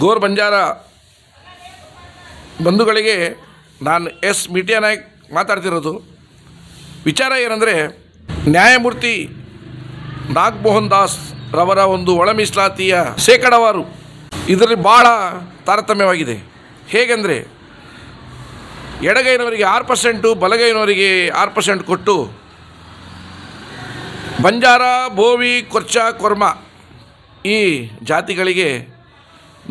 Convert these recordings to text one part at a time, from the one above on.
ಗೋರ್ ಬಂಜಾರ ಬಂಧುಗಳಿಗೆ ನಾನು ಎಸ್ ಮಿಟಿಯ ನಾಯ್ಕ್ ಮಾತಾಡ್ತಿರೋದು. ವಿಚಾರ ಏನಂದರೆ, ನ್ಯಾಯಮೂರ್ತಿ ನಾಗಮೋಹನ್ ದಾಸ್ ರವರ ಒಂದು ಒಳ ಮೀಸಲಾತಿಯ ಶೇಕಡವಾರು ಇದರಲ್ಲಿ ಭಾಳ ತಾರತಮ್ಯವಾಗಿದೆ. ಹೇಗೆಂದರೆ, ಎಡಗೈನವರಿಗೆ ಆರು ಪರ್ಸೆಂಟು, ಬಲಗೈನವರಿಗೆ ಆರು ಪರ್ಸೆಂಟ್ ಕೊಟ್ಟು ಬಂಜಾರ, ಬೋವಿ, ಕೊರ್ಚ, ಕೊರ್ಮ ಈ ಜಾತಿಗಳಿಗೆ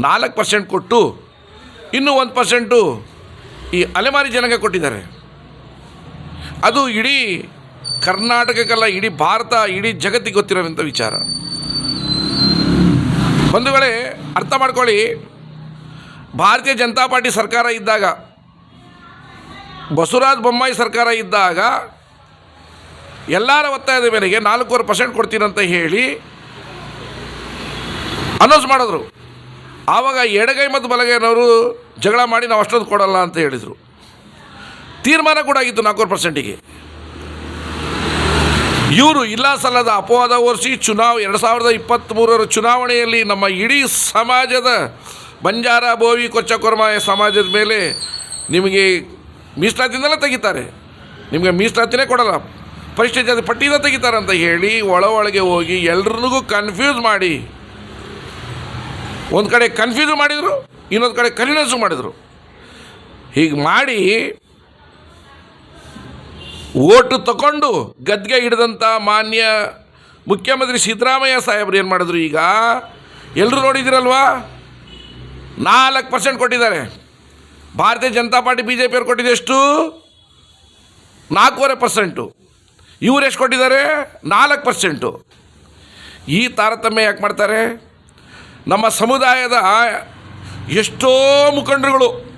ನಾಲ್ಕು ಪರ್ಸೆಂಟ್ ಕೊಟ್ಟು ಇನ್ನೂ ಒಂದು ಪರ್ಸೆಂಟು ಈ ಅಲೆಮಾರಿ ಜನಾಂಗ ಕೊಟ್ಟಿದ್ದಾರೆ. ಅದು ಇಡೀ ಕರ್ನಾಟಕಕ್ಕೆಲ್ಲ, ಇಡೀ ಭಾರತ, ಇಡೀ ಜಗತ್ತಿಗೆ ಗೊತ್ತಿರೋವಂಥ ವಿಚಾರ. ಒಂದು ವೇಳೆ ಅರ್ಥ ಮಾಡ್ಕೊಳ್ಳಿ, ಭಾರತೀಯ ಜನತಾ ಪಾರ್ಟಿ ಸರ್ಕಾರ ಇದ್ದಾಗ, ಬಸವರಾಜ ಬೊಮ್ಮಾಯಿ ಸರ್ಕಾರ ಇದ್ದಾಗ ಎಲ್ಲರ ಒತ್ತಾಯದ ಮೇರೆಗೆ ನಾಲ್ಕೂವರೆ ಪರ್ಸೆಂಟ್ ಕೊಡ್ತೀನಂತ ಹೇಳಿ ಅನೌನ್ಸ್ ಮಾಡಿದ್ರು. ಆವಾಗ ಎಡಗೈ ಮತ್ತು ಬಲಗೈನವರು ಜಗಳ ಮಾಡಿ ನಾವು ಅಷ್ಟೊಂದು ಕೊಡಲ್ಲ ಅಂತ ಹೇಳಿದರು. ತೀರ್ಮಾನ ಕೂಡ ಆಗಿತ್ತು ನಾಲ್ಕೂರು ಪರ್ಸೆಂಟಿಗೆ. ಇವರು ಇಲ್ಲ ಸಲ್ಲದ ಅಪವಾದ ಓರಿಸಿ ಚುನಾವ್ ಎರಡು ಸಾವಿರದ ಇಪ್ಪತ್ತ್ಮೂರರ ಚುನಾವಣೆಯಲ್ಲಿ ನಮ್ಮ ಇಡೀ ಸಮಾಜದ ಬಂಜಾರ, ಬೋವಿ ಕೊಚ್ಚ ಕೊರ್ಮ ಸಮಾಜದ ಮೇಲೆ ನಿಮಗೆ ಮೀಸಲಾತಿಯಿಂದಲೇ ತೆಗಿತಾರೆ. ನಿಮಗೆ ಮೀಸಲಾತಿನೇ ಕೊಡಲ್ಲ. ಪರಿಶಿಷ್ಟ ಜಾತಿ ಪಟ್ಟಿಯಿಂದ ತೆಗಿತಾರೆ ಅಂತ ಹೇಳಿ ಒಳ ಒಳಗೆ ಹೋಗಿ ಎಲ್ರಿಗೂ ಕನ್ಫ್ಯೂಸ್ ಮಾಡಿ ಒಂದು ಕಡೆ ಕನ್ಫ್ಯೂಸ್ ಮಾಡಿದರು, ಇನ್ನೊಂದು ಕಡೆ ಕನ್ವಿನೆನ್ಸು ಮಾಡಿದರು. ಹೀಗೆ ಮಾಡಿ ಓಟು ತಗೊಂಡು ಗದ್ಗೆ ಹಿಡಿದಂಥ ಮಾನ್ಯ ಮುಖ್ಯಮಂತ್ರಿ ಸಿದ್ದರಾಮಯ್ಯ ಸಾಹೇಬ್ರು ಏನು ಮಾಡಿದ್ರು ಈಗ? ಎಲ್ಲರೂ ನೋಡಿದ್ದೀರಲ್ವಾ ನಾಲ್ಕು ಪರ್ಸೆಂಟ್ ಕೊಟ್ಟಿದ್ದಾರೆ. Bharatiya Janata party B J ಪಿಯವ್ರು ಕೊಟ್ಟಿದ್ದು ಎಷ್ಟು? ನಾಲ್ಕೂವರೆ ಪರ್ಸೆಂಟು ಇವ್ರು ಎಷ್ಟು ಕೊಟ್ಟಿದ್ದಾರೆ? ನಾಲ್ಕು ಪರ್ಸೆಂಟು ಈ ತಾರತಮ್ಯ ಯಾಕೆ ಮಾಡ್ತಾರೆ? ನಮ್ಮ ಸಮುದಾಯದ ಎಷ್ಟೋ ಮುಖಂಡರುಗಳು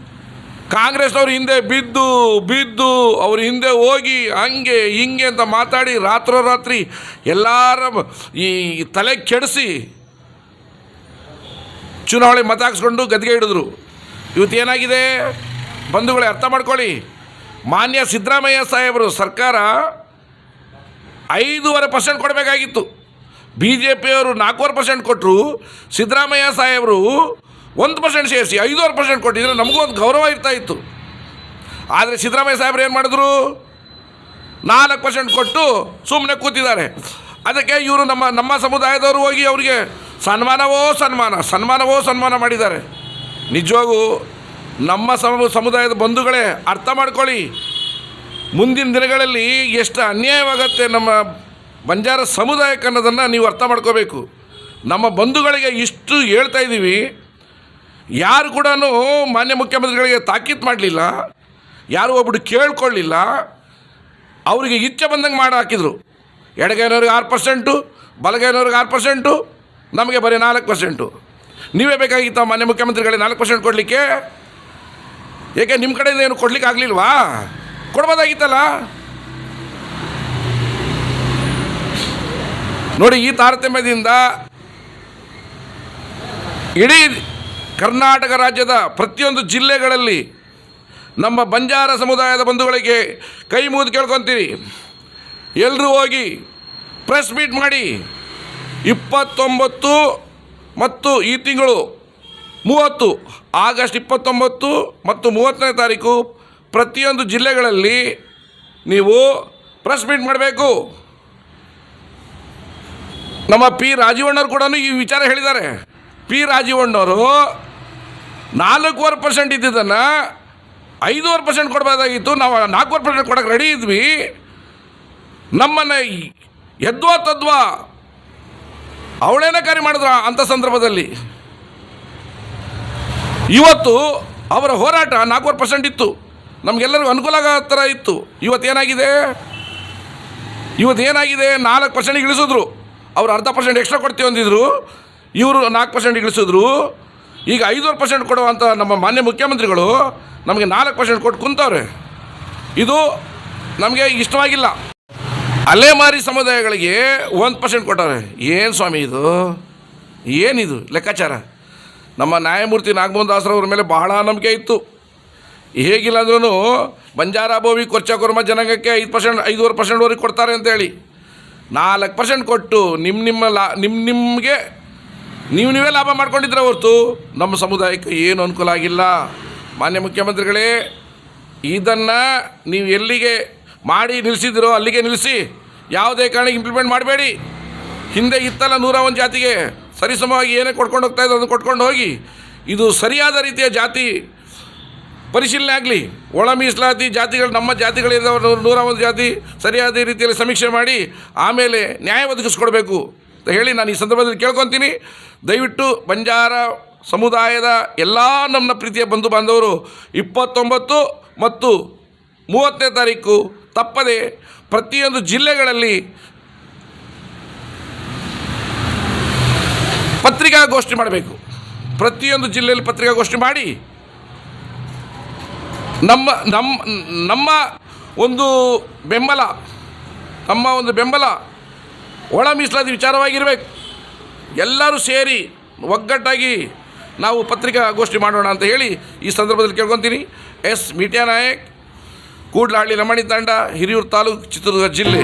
ಕಾಂಗ್ರೆಸ್ನವ್ರ ಹಿಂದೆ ಬಿದ್ದು ಬಿದ್ದು, ಅವ್ರ ಹಿಂದೆ ಹೋಗಿ ಹಂಗೆ, ಹಿಂಗೆ ಅಂತ ಮಾತಾಡಿ ರಾತ್ರೋರಾತ್ರಿ ಎಲ್ಲರ ಈ ತಲೆ ಕೆಡಿಸಿ ಚುನಾವಣೆ ಮತ ಹಾಕ್ಸ್ಕೊಂಡು ಗದ್ಗೆ ಹಿಡಿದ್ರು. ಇವತ್ತು ಏನಾಗಿದೆ? ಬಂಧುಗಳೇ, ಅರ್ಥ ಮಾಡ್ಕೊಳ್ಳಿ. ಮಾನ್ಯ ಸಿದ್ದರಾಮಯ್ಯ ಸಾಹೇಬರು ಸರ್ಕಾರ ಐದೂವರೆ ಪರ್ಸೆಂಟ್ ಕೊಡಬೇಕಾಗಿತ್ತು. ಬಿ ಜೆ ಪಿಯವರು ನಾಲ್ಕೂವರೆ ಪರ್ಸೆಂಟ್ ಕೊಟ್ಟರು ಸಿದ್ದರಾಮಯ್ಯ ಸಾಹೇಬರು ಒಂದು ಪರ್ಸೆಂಟ್ ಸೇರಿಸಿ, ಐದೂವರೆ ಪರ್ಸೆಂಟ್ ಕೊಟ್ಟಿದ್ರೆ ನಮಗೂ ಒಂದು ಗೌರವ ಇರ್ತಾ ಇತ್ತು. ಆದರೆ ಸಿದ್ದರಾಮಯ್ಯ ಸಾಹೇಬ್ರು ಏನು ಮಾಡಿದ್ರು? ನಾಲ್ಕು ಪರ್ಸೆಂಟ್ ಕೊಟ್ಟು ಸುಮ್ಮನೆ ಕೂತಿದ್ದಾರೆ. ಅದಕ್ಕೆ ಇವರು ನಮ್ಮ ನಮ್ಮ ಸಮುದಾಯದವರು ಹೋಗಿ ಅವರಿಗೆ ಸನ್ಮಾನವೋ ಸನ್ಮಾನ ಸನ್ಮಾನವೋ ಸನ್ಮಾನ ಮಾಡಿದ್ದಾರೆ. ನಿಜವಾಗೂ ನಮ್ಮ ಸಮ, ಸಮುದಾಯದ ಬಂಧುಗಳೇ, ಅರ್ಥ ಮಾಡ್ಕೊಳ್ಳಿ. ಮುಂದಿನ ದಿನಗಳಲ್ಲಿ ಎಷ್ಟು ಅನ್ಯಾಯವಾಗತ್ತೆ ನಮ್ಮ ಬಂಜಾರ ಸಮುದಾಯಕ್ಕೆ ಅನ್ನೋದನ್ನು ನೀವು ಅರ್ಥ ಮಾಡ್ಕೋಬೇಕು. ನಮ್ಮ ಬಂಧುಗಳಿಗೆ ಇಷ್ಟು ಹೇಳ್ತಾ ಇದ್ದೀವಿ. ಯಾರು ಕೂಡ ಮಾನ್ಯ ಮುಖ್ಯಮಂತ್ರಿಗಳಿಗೆ ತಾಕೀತು ಮಾಡಲಿಲ್ಲ. ಯಾರು ಒಬ್ಬರು ಕೇಳ್ಕೊಳ್ಳಿಲ್ಲ. ಅವರಿಗೆ ಇಚ್ಛೆ ಬಂದಂಗೆ ಮಾಡಿ ಹಾಕಿದರು. ಎಡಗೈನವ್ರಿಗೆ ಆರು ಪರ್ಸೆಂಟು, ಬಲಗೈನವ್ರಿಗೆ ಆರು ಪರ್ಸೆಂಟು, ನಮಗೆ ಬರೀ ನಾಲ್ಕು ಪರ್ಸೆಂಟು. ನೀವೇ ಬೇಕಾಗಿತ್ತು ಮಾನ್ಯ ಮುಖ್ಯಮಂತ್ರಿಗಳಿಗೆ ನಾಲ್ಕು ಪರ್ಸೆಂಟ್ ಕೊಡಲಿಕ್ಕೆ. ಏಕೆ ನಿಮ್ಮ ಕಡೆಯಿಂದ ಏನು ಕೊಡ್ಲಿಕ್ಕೆ ಆಗಲಿಲ್ವಾ ಕೊಡ್ಬೋದಾಗಿತ್ತಲ್ಲ? ನೋಡಿ ಈ ತಾರತಮ್ಯದಿಂದ ಇಡೀ ಕರ್ನಾಟಕ ರಾಜ್ಯದ ಪ್ರತಿಯೊಂದು ಜಿಲ್ಲೆಗಳಲ್ಲಿ ನಮ್ಮ ಬಂಜಾರ ಸಮುದಾಯದ ಬಂಧುಗಳಿಗೆ ಕೈ ಮುಗಿದು ಕೇಳ್ಕೊತೀರಿ. ಎಲ್ಲರೂ ಹೋಗಿ ಪ್ರೆಸ್ ಮೀಟ್ ಮಾಡಿ ಇಪ್ಪತ್ತೊಂಬತ್ತು ಮತ್ತು ಈ ತಿಂಗಳು ಮೂವತ್ತು, ಆಗಸ್ಟ್ ಇಪ್ಪತ್ತೊಂಬತ್ತು ಮತ್ತು ಮೂವತ್ತನೇ ತಾರೀಕು ಪ್ರತಿಯೊಂದು ಜಿಲ್ಲೆಗಳಲ್ಲಿ ನೀವು ಪ್ರೆಸ್ ಮೀಟ್ ಮಾಡಬೇಕು. ನಮ್ಮ ಪಿ ರಾಜೀವಣ್ಣವ್ರು ಕೂಡ ಈ ವಿಚಾರ ಹೇಳಿದ್ದಾರೆ. ಪಿ ರಾಜೀವಣ್ಣವರು ನಾಲ್ಕೂವರೆ ಪರ್ಸೆಂಟ್ ಇದ್ದಿದ್ದನ್ನು ಐದೂವರೆ ಪರ್ಸೆಂಟ್ ಕೊಡಬೇಕಾಗಿತ್ತು ನಾವು ನಾಲ್ಕೂವರೆ ಪರ್ಸೆಂಟ್ ಕೊಡೋಕೆ ರೆಡಿ ಇದ್ವಿ. ನಮ್ಮನ್ನು ಎದ್ವಾ ತದ್ವಾ ಅವಳೇನೇ ಕಾರ್ಯ ಮಾಡಿದ್ರು ಅಂಥ ಸಂದರ್ಭದಲ್ಲಿ. ಇವತ್ತು ಅವರ ಹೋರಾಟ ನಾಲ್ಕೂವರೆ ಪರ್ಸೆಂಟ್ ಇತ್ತು. ನಮಗೆಲ್ಲರಿಗೂ ಅನುಕೂಲ ಆಗೋ ಥರ ಇತ್ತು. ಇವತ್ತೇನಾಗಿದೆ? ಇವತ್ತೇನಾಗಿದೆ? ನಾಲ್ಕು ಪರ್ಸೆಂಟ್ ಇಳಿಸಿದ್ರು. ಅವ್ರು ಅರ್ಧ ಪರ್ಸೆಂಟ್ ಎಕ್ಸ್ಟ್ರಾ ಕೊಡ್ತೀವಿ ಅಂದಿದ್ರು, ಇವರು ನಾಲ್ಕು ಪರ್ಸೆಂಟ್ ಇಳಿಸಿದ್ರು. ಈಗ ಐದೂವರೆ ಪರ್ಸೆಂಟ್ ಕೊಡುವಂಥ ನಮ್ಮ ಮಾನ್ಯ ಮುಖ್ಯಮಂತ್ರಿಗಳು ನಮಗೆ ನಾಲ್ಕು ಪರ್ಸೆಂಟ್ ಕೊಟ್ಟು ಕುಂತವ್ರೆ. ಇದು ನಮಗೆ ಇಷ್ಟವಾಗಿಲ್ಲ. ಅಲೆಮಾರಿ ಸಮುದಾಯಗಳಿಗೆ ಒಂದು ಪರ್ಸೆಂಟ್ ಕೊಟ್ಟವ್ರೆ. ಏನು ಸ್ವಾಮಿ ಇದು? ಏನಿದು ಲೆಕ್ಕಾಚಾರ? ನಮ್ಮ ನ್ಯಾಯಮೂರ್ತಿ ನಾಗಮೋಹನ್ ದಾಸರವ್ರ ಮೇಲೆ ಬಹಳ ನಂಬಿಕೆ ಇತ್ತು. ಹೇಗಿಲ್ಲ ಅಂದ್ರೂ ಬಂಜಾರ ಭೋವಿ ಕೊಚ್ಚ ಕುರ್ಮ ಜನಾಂಗಕ್ಕೆ ಐದು ಪರ್ಸೆಂಟ್ ಐದೂವರೆ ಪರ್ಸೆಂಟ್ವರೆಗೆ ಕೊಡ್ತಾರೆ ಅಂತೇಳಿ. ನಾಲ್ಕು ಪರ್ಸೆಂಟ್ ಕೊಟ್ಟು ನಿಮ್ಮ ನಿಮ್ಮ ಲಾ ನಿಮ್ಮ ನಿಮಗೆ ನೀವು ನೀವೇ ಲಾಭ ಮಾಡ್ಕೊಂಡಿದ್ರೆ ಹೊರತು ನಮ್ಮ ಸಮುದಾಯಕ್ಕೆ ಏನು ಅನುಕೂಲ ಆಗಿಲ್ಲ. ಮಾನ್ಯ ಮುಖ್ಯಮಂತ್ರಿಗಳೇ, ಇದನ್ನು ನೀವು ಎಲ್ಲಿಗೆ ಮಾಡಿ ನಿಲ್ಲಿಸಿದಿರೋ ಅಲ್ಲಿಗೆ ನಿಲ್ಲಿಸಿ. ಯಾವುದೇ ಕಾರಣಕ್ಕೆ ಇಂಪ್ಲಿಮೆಂಟ್ ಮಾಡಬೇಡಿ. ಹಿಂದೆ ಇತ್ತಲ್ಲ ನೂರ ಒಂದು ಜಾತಿಗೆ ಸರಿಸಮವಾಗಿ ಏನೇ ಕೊಡ್ಕೊಂಡು ಹೋಗ್ತಾ ಇದ್ರು ಅದನ್ನು ಕೊಟ್ಕೊಂಡು ಹೋಗಿ. ಇದು ಸರಿಯಾದ ರೀತಿಯ ಜಾತಿ ಪರಿಶೀಲನೆ ಆಗಲಿ. ಒಳ ಮೀಸಲಾತಿ ಜಾತಿಗಳು, ನಮ್ಮ ಜಾತಿಗಳಿದ್ದವರು ನೂರ ಒಂದು ಜಾತಿ ಸರಿಯಾದ ರೀತಿಯಲ್ಲಿ ಸಮೀಕ್ಷೆ ಮಾಡಿ, ಆಮೇಲೆ ನ್ಯಾಯ ಒದಗಿಸ್ಕೊಡ್ಬೇಕು ಅಂತ ಹೇಳಿ ನಾನು ಈ ಸಂದರ್ಭದಲ್ಲಿ ಕೇಳ್ಕೊತೀನಿ. ದಯವಿಟ್ಟು ಬಂಜಾರ ಸಮುದಾಯದ ಎಲ್ಲ ನಮ್ಮ ಪ್ರೀತಿಯ ಬಂಧು ಬಾಂಧವರು, ಇಪ್ಪತ್ತೊಂಬತ್ತು ಮತ್ತು ಮೂವತ್ತನೇ ತಾರೀಕು ತಪ್ಪದೆ ಪ್ರತಿಯೊಂದು ಜಿಲ್ಲೆಗಳಲ್ಲಿ ಪತ್ರಿಕಾಗೋಷ್ಠಿ ಮಾಡಬೇಕು. ಪ್ರತಿಯೊಂದು ಜಿಲ್ಲೆಯಲ್ಲಿ ಪತ್ರಿಕಾಗೋಷ್ಠಿ ಮಾಡಿ ನಮ್ಮ ನಮ್ಮ ನಮ್ಮ ಒಂದು ಬೆಂಬಲ, ನಮ್ಮ ಒಂದು ಬೆಂಬಲ ಒಳ ಮೀಸಲಾತಿ ವಿಚಾರವಾಗಿರಬೇಕು. ಎಲ್ಲರೂ ಸೇರಿ ಒಗ್ಗಟ್ಟಾಗಿ ನಾವು ಪತ್ರಿಕಾಗೋಷ್ಠಿ ಮಾಡೋಣ ಅಂತ ಹೇಳಿ ಈ ಸಂದರ್ಭದಲ್ಲಿ ಕೇಳ್ಕೊತೀನಿ. ಎಸ್. ಮೀಟ್ಯಾ ನಾಯಕ್ ಕೂಡ್ಲಹಳ್ಳಿ ರಮಣಿ ತಂಡ, ಹಿರಿಯೂರು ತಾಲೂಕು ಚಿತ್ರದುರ್ಗ ಜಿಲ್ಲೆ.